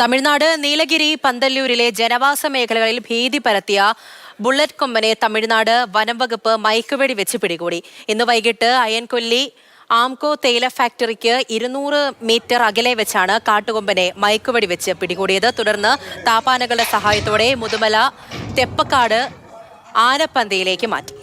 തമിഴ്നാട് നീലഗിരി പന്തല്ലൂരിലെ ജനവാസ മേഖലകളിൽ ഭീതി പരത്തിയ ബുള്ളറ്റ് കൊമ്പനെ തമിഴ്നാട് വനം വകുപ്പ് മയക്കുവെടി വെച്ച് പിടികൂടി. ഇന്ന് വൈകിട്ട് അയൻകൊല്ലി ആംകോ തേയില ഫാക്ടറിക്ക് ഇരുന്നൂറ് മീറ്റർ അകലെ വെച്ചാണ് കാട്ടുകൊമ്പനെ മയക്കുവെടി വെച്ച് പിടികൂടിയത്. തുടർന്ന് താപാനകളുടെ സഹായത്തോടെ മുതുമല തെപ്പക്കാട് ആനപ്പന്തയിലേക്ക് മാറ്റി.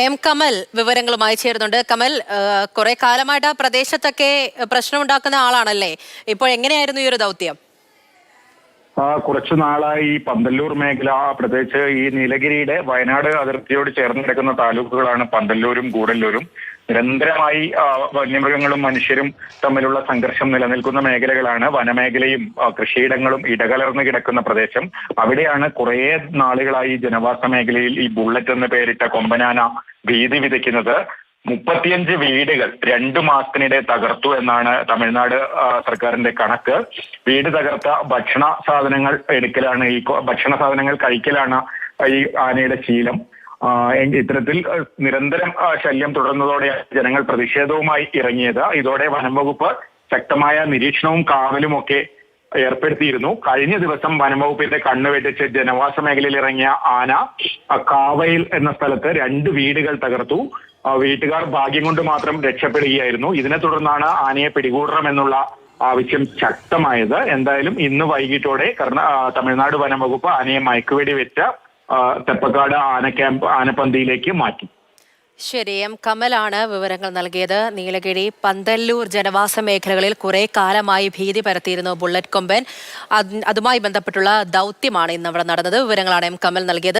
എം കമൽ വിവരങ്ങളുമായി ചേരുന്നുണ്ട്. കമൽ കുറെ കാലമായിട്ട് ആ പ്രദേശത്തൊക്കെ പ്രശ്നമുണ്ടാക്കുന്ന ആളാണല്ലേ? ഇപ്പോൾ എങ്ങനെയായിരുന്നു ഈ ഒരു ദൗത്യം? കുറച്ചു നാളായി ഈ പന്തല്ലൂർ മേഖല പ്രത്യേകിച്ച് ഈ നീലഗിരിയുടെ വയനാട് അതിർത്തിയോട് ചേർന്ന് കിടക്കുന്ന താലൂക്കുകളാണ് പന്തല്ലൂരും ഗൂഡല്ലൂരും നിരന്തരമായി വന്യമൃഗങ്ങളും മനുഷ്യരും തമ്മിലുള്ള സംഘർഷം നിലനിൽക്കുന്ന മേഖലകളാണ് വനമേഖലയും കൃഷിയിടങ്ങളും ഇടകലർന്ന് കിടക്കുന്ന പ്രദേശം. അവിടെയാണ് കുറേ നാളുകളായി ജനവാസ മേഖലയിൽ ഈ ബുള്ളറ്റ് എന്ന് പേരിട്ട കൊമ്പനാന ഭീതി വിതയ്ക്കുന്നത്. മുപ്പത്തിയഞ്ച് വീടുകൾ രണ്ടു മാസത്തിനിടെ തകർത്തു എന്നാണ് തമിഴ്നാട് സർക്കാരിന്റെ കണക്ക്. വീട് തകർത്ത ഭക്ഷണ സാധനങ്ങൾ എടുക്കലാണ് ഈ ഭക്ഷണ സാധനങ്ങൾ കഴിക്കലാണ് ഈ ആനയുടെ ശീലം. ഇത്തരത്തിൽ നിരന്തരം ശല്യം തുടർന്നതോടെ ജനങ്ങൾ പ്രതിഷേധവുമായി ഇറങ്ങിയത്. ഇതോടെ വനം വകുപ്പ് ശക്തമായ നിരീക്ഷണവും കാവലും ഒക്കെ ഏർപ്പെടുത്തിയിരുന്നു. കഴിഞ്ഞ ദിവസം വനംവകുപ്പിന്റെ കണ്ണു വെട്ടിച്ച് ജനവാസ മേഖലയിൽ ഇറങ്ങിയ ആന കാവയിൽ എന്ന സ്ഥലത്ത് രണ്ട് വീടുകൾ തകർത്തു. വീട്ടുകാർ ഭാഗ്യം കൊണ്ട് മാത്രം രക്ഷപ്പെടുകയായിരുന്നു. ഇതിനെ തുടർന്നാണ് ആനയെ പിടികൂടണമെന്നുള്ള ആവശ്യം ശക്തമായത്. എന്തായാലും ഇന്ന് വൈകിട്ടോടെ കർണ തമിഴ്നാട് വനം വകുപ്പ് ആനയെ മയക്കുവെടി വെച്ച തെപ്പക്കാട് ആന ക്യാമ്പ് ആനപ്പന്തിയിലേക്ക് മാറ്റി. ശരി എം കമലാണ് വിവരങ്ങൾ നൽകിയത്. നീലഗിരി പന്തല്ലൂർ ജനവാസ മേഖലകളിൽ കുറെ കാലമായി ഭീതി പരത്തിയിരുന്നു ബുള്ളറ്റ് കൊമ്പൻ. അതുമായി ബന്ധപ്പെട്ടുള്ള ദൗത്യമാണ് ഇന്ന് അവിടെ നടന്നത്. വിവരങ്ങളാണ് എം കമൽ നൽകിയത്.